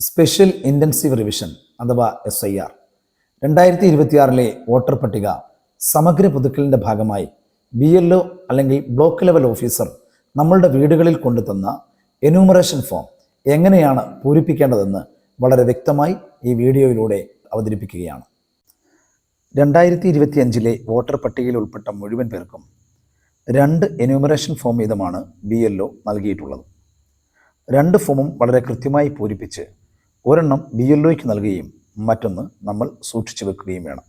Special intensive revision അഥവാ S I R രണ്ടായിരത്തി ഇരുപത്തിയാറിലെ വോട്ടർ പട്ടിക സമഗ്ര പുതുക്കലിന്റെ ഭാഗമായി ബി എൽ ഒ അല്ലെങ്കിൽ ബ്ലോക്ക് ലെവൽ ഓഫീസർ നമ്മളുടെ വീടുകളിൽ കൊണ്ടുതന്ന എന്യൂമറേഷൻ ഫോം എങ്ങനെയാണ് പൂരിപ്പിക്കേണ്ടതെന്ന് വളരെ വ്യക്തമായി ഈ വീഡിയോയിലൂടെ അവതരിപ്പിക്കുകയാണ്. രണ്ടായിരത്തി ഇരുപത്തിയഞ്ചിലെ വോട്ടർ പട്ടികയിൽ ഉൾപ്പെട്ട മുഴുവൻ പേർക്കും രണ്ട് എന്യൂമറേഷൻ ഫോം വീതമാണ് ബി എൽ ഒ നൽകിയിട്ടുള്ളത്. രണ്ട് ഫോമും വളരെ കൃത്യമായി പൂരിപ്പിച്ച് ഒരെണ്ണം ബി എൽ ഒയ്ക്ക് നൽകുകയും മറ്റൊന്ന് നമ്മൾ സൂക്ഷിച്ചു വെക്കുകയും വേണം.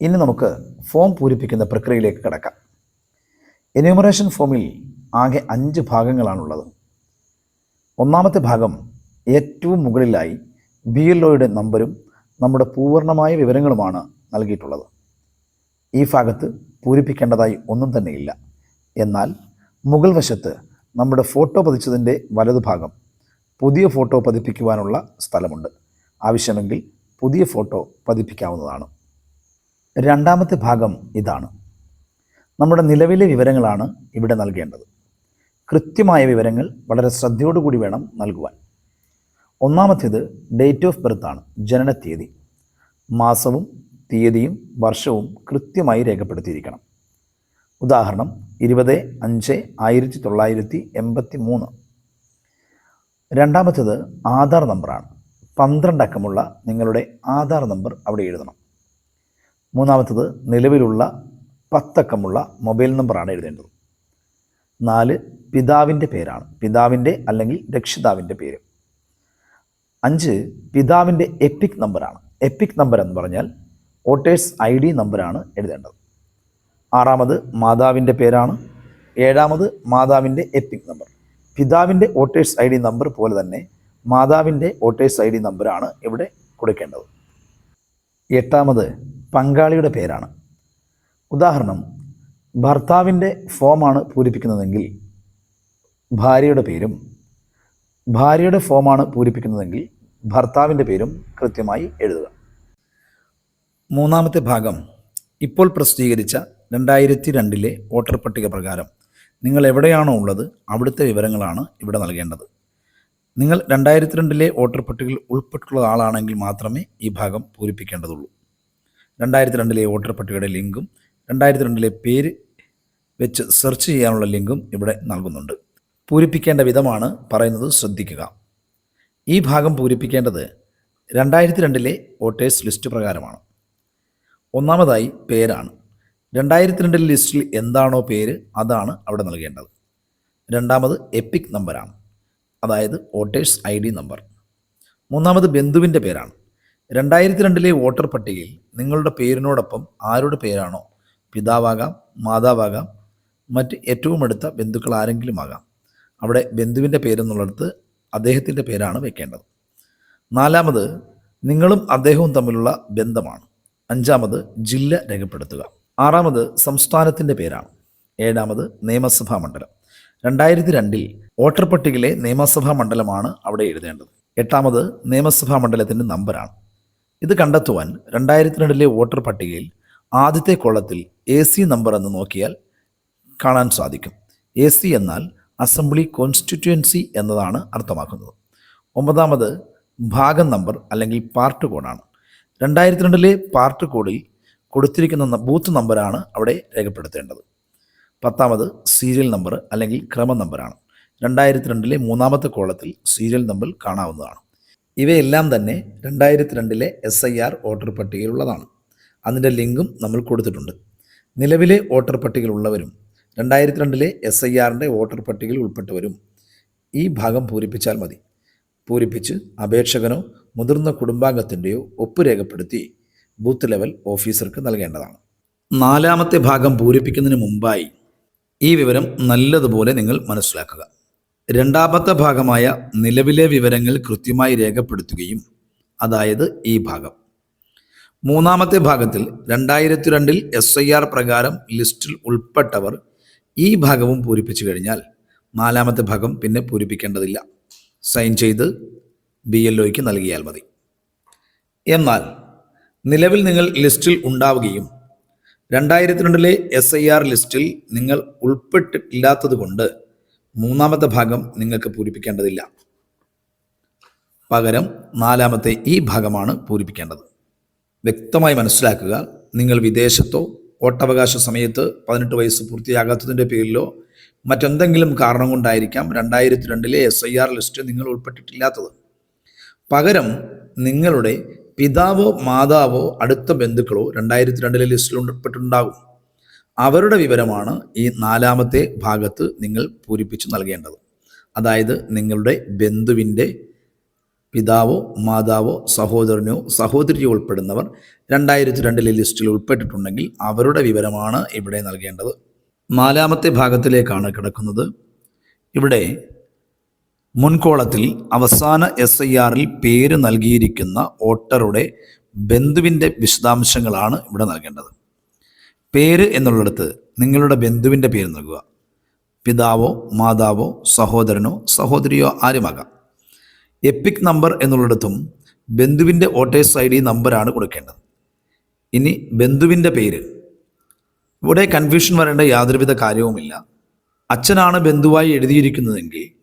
ഇനി നമുക്ക് ഫോം പൂരിപ്പിക്കുന്ന പ്രക്രിയയിലേക്ക് കിടക്കാം. എന്യൂമറേഷൻ ഫോമിൽ ആകെ അഞ്ച് ഭാഗങ്ങളാണുള്ളത്. ഒന്നാമത്തെ ഭാഗം ഏറ്റവും മുകളിലായി ബി എൽ ഒയുടെ നമ്പരും നമ്മുടെ പൂർണമായ വിവരങ്ങളുമാണ് നൽകിയിട്ടുള്ളത്. ഈ ഭാഗത്ത് പൂരിപ്പിക്കേണ്ടതായി ഒന്നും തന്നെയില്ല. എന്നാൽ മുകൾ വശത്ത് നമ്മുടെ ഫോട്ടോ പതിച്ചതിന്റെ വലതുഭാഗം പുതിയ ഫോട്ടോ പതിപ്പിക്കുവാനുള്ള സ്ഥലമുണ്ട്. ആവശ്യമെങ്കിൽ പുതിയ ഫോട്ടോ പതിപ്പിക്കാവുന്നതാണ്. രണ്ടാമത്തെ ഭാഗം ഇതാണ്. നമ്മുടെ നിലവിലെ വിവരങ്ങളാണ് ഇവിടെ നൽകേണ്ടത്. കൃത്യമായ വിവരങ്ങൾ വളരെ ശ്രദ്ധയോടുകൂടി വേണം നൽകുവാൻ. ഒന്നാമത്തേത് ഡേറ്റ് ഓഫ് ബർത്താണ് ജനനത്തീയതി മാസവും തീയതിയും വർഷവും കൃത്യമായി രേഖപ്പെടുത്തിയിരിക്കണം. ഉദാഹരണം ഇരുപത് അഞ്ച് ആയിരത്തി തൊള്ളായിരത്തി എൺപത്തി മൂന്ന് രണ്ടാമത്തേത് ആധാർ നമ്പറാണ്. പന്ത്രണ്ട് അക്കമുള്ള നിങ്ങളുടെ ആധാർ നമ്പർ അവിടെ എഴുതണം. മൂന്നാമത്തേത് നിലവിലുള്ള പത്തക്കമുള്ള മൊബൈൽ നമ്പറാണ് എഴുതേണ്ടത്. നാല് പിതാവിന്റെ പേരാണ്. പിതാവിന്റെ അല്ലെങ്കിൽ രക്ഷിതാവിന്റെ പേര്. അഞ്ച് പിതാവിന്റെ എപ്പിക് നമ്പറാണ്. എപ്പിക് നമ്പർ എന്ന് പറഞ്ഞാൽ വോട്ടേഴ്സ് ഐ ഡി നമ്പറാണ് എഴുതേണ്ടത്. ആറാമത് മാതാവിന്റെ പേരാണ്. ഏഴാമത് മാതാവിന്റെ എപ്പിക് നമ്പർ. പിതാവിന്റെ വോട്ടേഴ്സ് ഐ ഡി നമ്പർ പോലെ തന്നെ മാതാവിന്റെ വോട്ടേഴ്സ് ഐ ഡി നമ്പറാണ് ഇവിടെ കൊടുക്കേണ്ടത്. എട്ടാമത് പങ്കാളിയുടെ പേരാണ്. ഉദാഹരണം ഭർത്താവിന്റെ ഫോമാണ് പൂരിപ്പിക്കുന്നതെങ്കിൽ ഭാര്യയുടെ പേരും ഭാര്യയുടെ ഫോമാണ് പൂരിപ്പിക്കുന്നതെങ്കിൽ ഭർത്താവിന്റെ പേരും കൃത്യമായി എഴുതുക. മൂന്നാമത്തെ ഭാഗം ഇപ്പോൾ പ്രസിദ്ധീകരിച്ച രണ്ടായിരത്തി രണ്ടിലെ വോട്ടർ പട്ടിക പ്രകാരം നിങ്ങൾ എവിടെയാണോ ഉള്ളത് അവിടുത്തെ വിവരങ്ങളാണ് ഇവിടെ നൽകേണ്ടത്. നിങ്ങൾ രണ്ടായിരത്തി രണ്ടിലെ വോട്ടർ പട്ടികയിൽ ഉൾപ്പെട്ടുള്ള ആളാണെങ്കിൽ മാത്രമേ ഈ ഭാഗം പൂരിപ്പിക്കേണ്ടതുള്ളൂ. രണ്ടായിരത്തി രണ്ടിലെ വോട്ടർ പട്ടികയുടെ ലിങ്കും രണ്ടായിരത്തി രണ്ടിലെ പേര് വെച്ച് സെർച്ച് ചെയ്യാനുള്ള ലിങ്കും ഇവിടെ നൽകുന്നുണ്ട്. പൂരിപ്പിക്കേണ്ട വിധമാണ് പറയുന്നത് ശ്രദ്ധിക്കുക. ഈ ഭാഗം പൂരിപ്പിക്കേണ്ടത് രണ്ടായിരത്തി രണ്ടിലെ വോട്ടേഴ്സ് ലിസ്റ്റ് പ്രകാരമാണ്. ഒന്നാമതായി പേരാണ്. രണ്ടായിരത്തി രണ്ടിൽ ലിസ്റ്റിൽ എന്താണോ പേര് അതാണ് അവിടെ നൽകേണ്ടത്. രണ്ടാമത് എപ്പിക് നമ്പറാണ് അതായത് വോട്ടേഴ്സ് ഐ ഡി നമ്പർ. മൂന്നാമത് ബന്ധുവിന്റെ പേരാണ്. രണ്ടായിരത്തി രണ്ടിലെ വോട്ടർ പട്ടികയിൽ നിങ്ങളുടെ പേരിനോടൊപ്പം ആരുടെ പേരാണോ? പിതാവാകാം മാതാവാകാം മറ്റ് ഏറ്റവും അടുത്ത ബന്ധുക്കൾ ആരെങ്കിലും ആകാം. അവിടെ ബന്ധുവിന്റെ പേരെന്നുള്ളിടത്ത് അദ്ദേഹത്തിന്റെ പേരാണ് വെക്കേണ്ടത്. നാലാമത് നിങ്ങളും അദ്ദേഹവും തമ്മിലുള്ള ബന്ധമാണ്. അഞ്ചാമത് ജില്ല രേഖപ്പെടുത്തുക. ആറാമത് സംസ്ഥാനത്തിന്റെ പേരാണ്. ഏഴാമത് നിയമസഭാ മണ്ഡലം. രണ്ടായിരത്തി രണ്ടിൽ വോട്ടർ പട്ടികയിലെ നിയമസഭാ മണ്ഡലമാണ് അവിടെ എഴുതേണ്ടത്. എട്ടാമത് നിയമസഭാ മണ്ഡലത്തിന്റെ നമ്പറാണ്. ഇത് കണ്ടെത്തുവാൻ രണ്ടായിരത്തി രണ്ടിലെ വോട്ടർ പട്ടികയിൽ ആദ്യത്തെ കോളത്തിൽ എ സി നമ്പർ എന്ന് നോക്കിയാൽ കാണാൻ സാധിക്കും. എ സി എന്നാൽ അസംബ്ലി കോൺസ്റ്റിറ്റ്യുവൻസി എന്നതാണ് അർത്ഥമാക്കുന്നത്. ഒമ്പതാമത് ഭാഗം നമ്പർ അല്ലെങ്കിൽ പാർട്ട് കോഡാണ്. രണ്ടായിരത്തി രണ്ടിലെ പാർട്ട് കോഡിൽ കൊടുത്തിരിക്കുന്ന ബൂത്ത് നമ്പറാണ് അവിടെ രേഖപ്പെടുത്തേണ്ടത്. പത്താമത് സീരിയൽ നമ്പർ അല്ലെങ്കിൽ ക്രമ നമ്പറാണ്. രണ്ടായിരത്തി രണ്ടിലെ മൂന്നാമത്തെ കോളത്തിൽ സീരിയൽ നമ്പർ കാണാവുന്നതാണ്. ഇവയെല്ലാം തന്നെ രണ്ടായിരത്തി രണ്ടിലെ എസ് ഐ ആർ വോട്ടർ പട്ടികയിലുള്ളതാണ്. അതിന്റെ ലിങ്കും നമ്മൾ കൊടുത്തിട്ടുണ്ട്. നിലവിലെ വോട്ടർ പട്ടികയിലുള്ളവരും രണ്ടായിരത്തി രണ്ടിലെ എസ് ഐ ആറിന്റെ വോട്ടർ പട്ടികയിൽ ഉൾപ്പെട്ടവരും ഈ ഭാഗം പൂരിപ്പിച്ചാൽ മതി. പൂരിപ്പിച്ച് അപേക്ഷകനോ മുതിർന്ന കുടുംബാംഗത്തിന്റെയോ ഒപ്പ് രേഖപ്പെടുത്തി ബൂത്ത് ലെവൽ ഓഫീസർക്ക് നൽകേണ്ടതാണ്. നാലാമത്തെ ഭാഗം പൂരിപ്പിക്കുന്നതിന് മുമ്പായി ഈ വിവരം നല്ലതുപോലെ നിങ്ങൾ മനസ്സിലാക്കുക. രണ്ടാമത്തെ ഭാഗമായ നിലവിലെ വിവരങ്ങൾ കൃത്യമായി രേഖപ്പെടുത്തുകയും അതായത് ഈ ഭാഗം. മൂന്നാമത്തെ ഭാഗത്തിൽ രണ്ടായിരത്തി രണ്ടിൽ എസ് ഐ ആർ പ്രകാരം ലിസ്റ്റിൽ ഉൾപ്പെട്ടവർ ഈ ഭാഗവും പൂരിപ്പിച്ചു കഴിഞ്ഞാൽ നാലാമത്തെ ഭാഗം പിന്നെ പൂരിപ്പിക്കേണ്ടതില്ല. സൈൻ ചെയ്ത് ബി എൽ ഒയ്ക്ക് നൽകിയാൽ മതി. എന്നാൽ നിലവിൽ നിങ്ങൾ ലിസ്റ്റിൽ ഉണ്ടാവുകയും രണ്ടായിരത്തി രണ്ടിലെ എസ് ഐ ആർ ലിസ്റ്റിൽ നിങ്ങൾ ഉൾപ്പെട്ടിട്ടില്ലാത്തത് കൊണ്ട് മൂന്നാമത്തെ ഭാഗം നിങ്ങൾക്ക് പൂരിപ്പിക്കേണ്ടതില്ല. പകരം നാലാമത്തെ ഈ ഭാഗമാണ് പൂരിപ്പിക്കേണ്ടത്. വ്യക്തമായി മനസ്സിലാക്കുക നിങ്ങൾ വിദേശത്തോ വോട്ടവകാശ സമയത്ത് പതിനെട്ട് വയസ്സ് പൂർത്തിയാകാത്തതിന്റെ പേരിലോ മറ്റെന്തെങ്കിലും കാരണം കൊണ്ടായിരിക്കാം രണ്ടായിരത്തി രണ്ടിലെ എസ് ഐ ആർ ലിസ്റ്റ് നിങ്ങൾ ഉൾപ്പെട്ടിട്ടില്ലാത്തത്. പകരം നിങ്ങളുടെ പിതാവോ മാതാവോ അടുത്ത ബന്ധുക്കളോ രണ്ടായിരത്തി രണ്ടിലെ ലിസ്റ്റിൽ ഉൾപ്പെട്ടിട്ടുണ്ടാകും. അവരുടെ വിവരമാണ് ഈ നാലാമത്തെ ഭാഗത്ത് നിങ്ങൾ പൂരിപ്പിച്ച് നൽകേണ്ടത്. അതായത് നിങ്ങളുടെ ബന്ധുവിന്റെ പിതാവോ മാതാവോ സഹോദരനോ സഹോദരിയോ ഉൾപ്പെടുന്നവർ രണ്ടായിരത്തി രണ്ടിലെ ലിസ്റ്റിൽ ഉൾപ്പെട്ടിട്ടുണ്ടെങ്കിൽ അവരുടെ വിവരമാണ് ഇവിടെ നൽകേണ്ടത്. നാലാമത്തെ ഭാഗത്തിലേക്കാണ് കിടക്കുന്നത്. ഇവിടെ മുൻകോളത്തിൽ അവസാന എസ് ഐ ആറിൽ പേര് നൽകിയിരിക്കുന്ന ഓട്ടറുടെ ബന്ധുവിന്റെ വിശദാംശങ്ങളാണ് ഇവിടെ നൽകേണ്ടത്. പേര് എന്നുള്ളിടത്ത് നിങ്ങളുടെ ബന്ധുവിന്റെ പേര് നൽകുക. പിതാവോ മാതാവോ സഹോദരനോ സഹോദരിയോ ആരുമാകാം. എപ്പിക് നമ്പർ എന്നുള്ളിടത്തും ബന്ധുവിന്റെ വോട്ടേഴ്സ് ഐ ഡി നമ്പറാണ് കൊടുക്കേണ്ടത്. ഇനി ബന്ധുവിന്റെ പേര്. ഇവിടെ കൺഫ്യൂഷൻ വരേണ്ട യാതൊരുവിധ കാര്യവുമില്ല. അച്ഛനാണ് ബന്ധുവായി എഴുതിയിരിക്കുന്നതെങ്കിൽ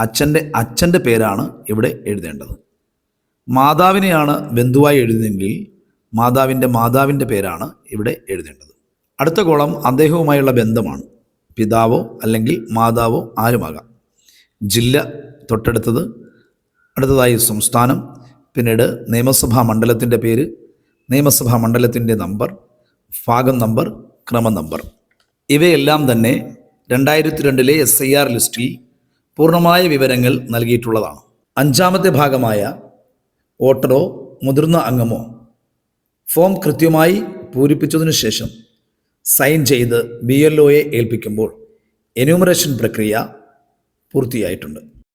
അച്ഛന്റെ അച്ഛന്റെ പേരാണ് ഇവിടെ എഴുതേണ്ടത്. മാതാവിനെയാണ് ബന്ധുവായി എഴുതുന്നതെങ്കിൽ മാതാവിന്റെ മാതാവിന്റെ പേരാണ് ഇവിടെ എഴുതേണ്ടത്. അടുത്ത കോളം അദ്ദേഹവുമായുള്ള ബന്ധമാണ്. പിതാവോ അല്ലെങ്കിൽ മാതാവോ ആരുമാകാം. ജില്ല തൊട്ടടുത്തത് അടുത്തതായി സംസ്ഥാനം പിന്നീട് നിയമസഭാ മണ്ഡലത്തിന്റെ പേര് നിയമസഭാ മണ്ഡലത്തിന്റെ നമ്പർ ഭാഗം നമ്പർ ക്രമ നമ്പർ. ഇവയെല്ലാം തന്നെ രണ്ടായിരത്തി രണ്ടിലെ എസ് ഐ ആർ ലിസ്റ്റിൽ പൂർണമായ വിവരങ്ങൾ നൽകിയിട്ടുള്ളതാണ്. അഞ്ചാമത്തെ ഭാഗമായ വോട്ടറോ മുതിർന്ന അംഗമോ ഫോം കൃത്യമായി പൂരിപ്പിച്ചതിനു ശേഷം സൈൻ ചെയ്ത് ബി എൽ ഒയെ ഏൽപ്പിക്കുമ്പോൾ എന്യൂമറേഷൻ പ്രക്രിയ പൂർത്തിയായിട്ടുണ്ട്.